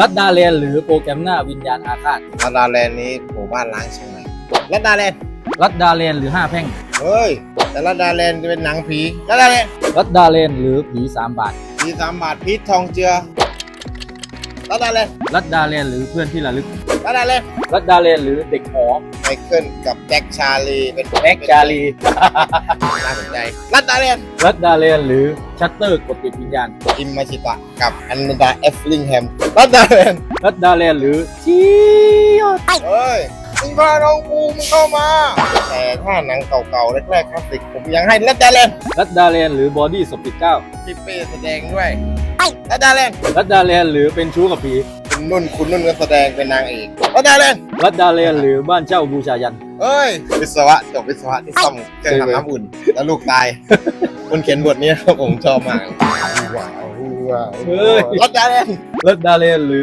รัดดาเลนหรือโปรแกรมหน้าวิญญาณอาฆาตรัดดาแลนด์นี้หมู่บ้านล้างเชียงใหม่รัดดาแลนด์รัดดาเลนหรือห้าแพร่งเฮ้ย แต่รัดดาแลนด์จะเป็นหนังผีรัดดาแลนด์รัดดาเลนหรือผีสามบาทผีสามบาทพีททองเจือ รัดดาแลนด์รัดดาเลนหรือเพื่อนที่ระลึก รัดดาแลนด์รัดดาเลนหรือเด็กหอไมเคิลกับแจ็คชาลีเป็นแม็กจารีน่าสนใจ รัดดาแลนด์รัดดาเลนหรือชัตเตอร์กดปิดวิญญาณอิมมาชิตะกับอันดาเอฟลิงแฮม รัดดาแลนด์รัดดาเลนหรือชียอดเฮ้ยมึงพาน้องบูมเข้ามา แต่ถ้าหนังเก่าๆแรกๆคลาสสิกผมยังให้รัดดาแลนด์รัดดาเลนหรือ บอดี้สปิดเก้าพี่เป้แสดงด้วย รัดดาแลนด์รัดดาเลนหรือเป็นชู้กับผีคุณนุ่นคุณนุ่นก็แสดงเป็นนางเอกรัดดาแลนด์รัดดาเลนหรือบ้านเช่าบูชายันเฮ้ย วิศวะจบวิศวะที่ซ่อมเครื่องทำน้ำอุ่น แล้วลูกตายคนเขียนบทนี้ผมชอบมากว้าวว้าวเฮ้ยรัดดาแลนด์รัดดาเลนหรือ